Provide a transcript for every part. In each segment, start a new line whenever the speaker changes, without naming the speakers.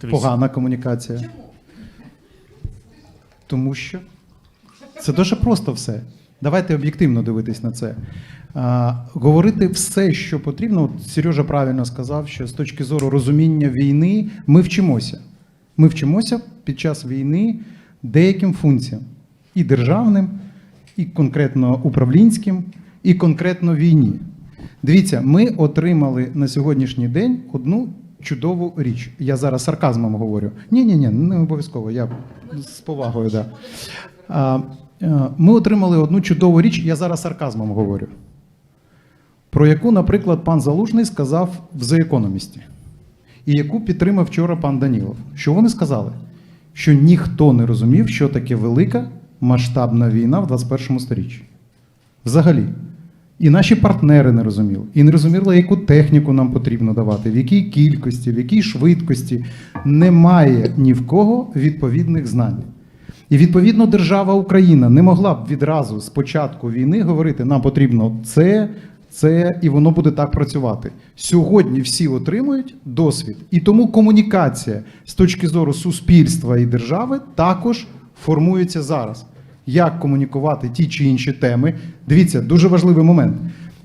Дивіться.
Погана комунікація.
Чому?
Тому що це дуже просто все. Давайте об'єктивно дивитись на це. А, говорити все, що потрібно. От Сережа правильно сказав, що з точки зору розуміння війни ми вчимося. Ми вчимося під час війни деяким функціям і державним, і конкретно управлінським, і конкретно війні. Дивіться, ми отримали на сьогоднішній день одну чудову річ. Я зараз сарказмом говорю. Ні, ні, ні, не обов'язково. Я з повагою, да. Е, Ми отримали одну чудову річ, я зараз сарказмом говорю. Про яку, наприклад, пан Залужний сказав в The Economist, і яку підтримав вчора пан Данілов. Що вони сказали? Що ніхто не розумів, що таке велика масштабна війна в 21 сторіччі. Взагалі. І наші партнери не розуміли. І не розуміли, яку техніку нам потрібно давати, в якій кількості, в якій швидкості. Немає ні в кого відповідних знань. І відповідно держава Україна не могла б відразу з початку війни говорити, нам потрібно це, це, і воно буде так працювати. Сьогодні всі отримують досвід. І тому комунікація з точки зору суспільства і держави також формується зараз. Як комунікувати ті чи інші теми? Дивіться, дуже важливий момент.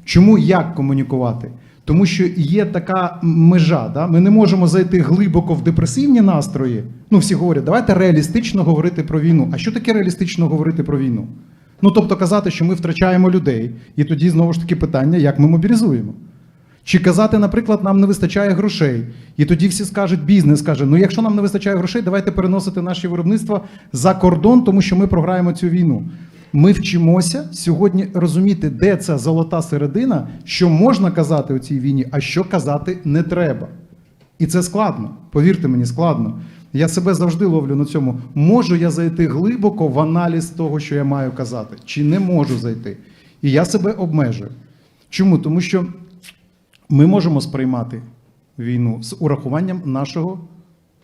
Чому як комунікувати? Тому що є така межа. Да? Ми не можемо зайти глибоко в депресивні настрої. Ну, всі говорять, давайте реалістично говорити про війну. А що таке реалістично говорити про війну? Ну, тобто казати, що ми втрачаємо людей, і тоді знову ж таки питання, як ми мобілізуємо. Чи казати, наприклад, нам не вистачає грошей, і тоді всі скажуть, бізнес каже: ну якщо нам не вистачає грошей, давайте переносити наші виробництва за кордон, тому що ми програємо цю війну. Ми вчимося сьогодні розуміти, де ця золота середина, що можна казати у цій війні, а що казати не треба. І це складно. Повірте мені, складно. Я себе завжди ловлю на цьому. Можу я зайти глибоко в аналіз того, що я маю казати, чи не можу зайти. І я себе обмежую. Чому? Тому що ми можемо сприймати війну з урахуванням нашого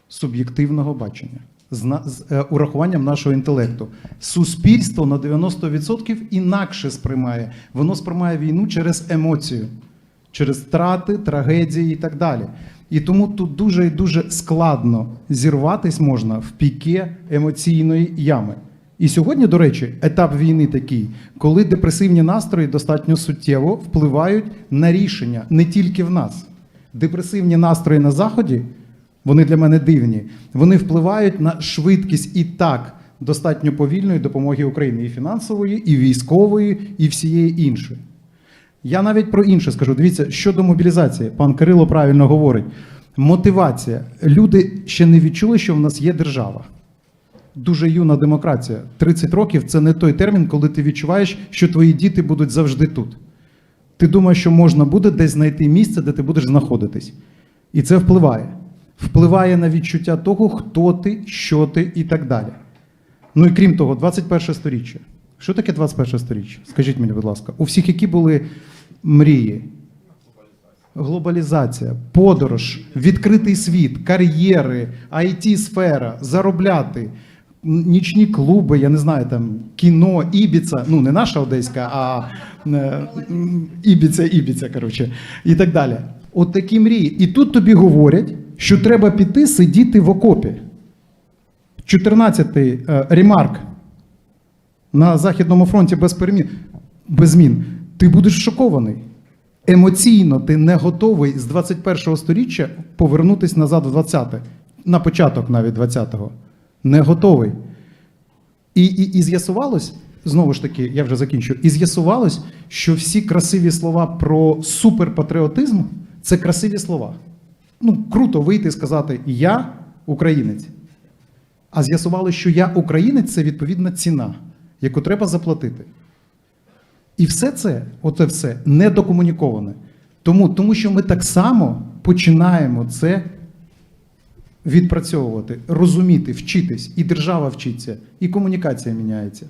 суб'єктивного бачення, з, е, урахуванням нашого інтелекту. Суспільство на 90% інакше сприймає. Воно сприймає війну через емоцію, через втрати, трагедії і так далі. І тому тут дуже і дуже складно зірватись можна в піке емоційної ями. І сьогодні, до речі, етап війни такий, коли депресивні настрої достатньо суттєво впливають на рішення не тільки в нас. Депресивні настрої на Заході, вони для мене дивні, вони впливають на швидкість і так достатньо повільної допомоги Україні і фінансової, і військової, і всієї іншої. Я навіть про інше скажу. Дивіться, щодо мобілізації, пан Кирило правильно говорить. Мотивація. Люди ще не відчули, що в нас є держава. Дуже юна демократія. 30 років це не той термін, коли ти відчуваєш, що твої діти будуть завжди тут. Ти думаєш, що можна буде десь знайти місце, де ти будеш знаходитись. І це впливає. Впливає на відчуття того, хто ти, що ти і так далі. Ну і крім того, 21 сторіччя. Що таке 21 сторіччя? Скажіть мені, будь ласка, у всіх які були мрії? Глобалізація, подорож, відкритий світ, кар'єри, it сфера заробляти, нічні клуби, я не знаю, там кіно, Ібіца, ну не наша одеська, а е, Ібіця, Ібіця, коротше, і так далі. От такі мрії. І тут тобі говорять, що треба піти сидіти в окопі. 14-й е, ремарк на Західному фронті без перемін, без змін. Ти будеш шокований. Емоційно ти не готовий з 21-го сторіччя повернутися назад в 20-те, на початок навіть 20-го. Не готовий. І, і, і з'ясувалось, знову ж таки, я вже закінчу, і з'ясувалось, що всі красиві слова про суперпатріотизм це красиві слова. Ну, круто вийти і сказати Я українець. А з'ясувалося, що я українець це відповідна ціна, яку треба заплатити. І все це, оце все, не докомуніковане. Тому, тому що ми так само починаємо це відпрацьовувати, розуміти, вчитись, і держава вчиться, і комунікація міняється.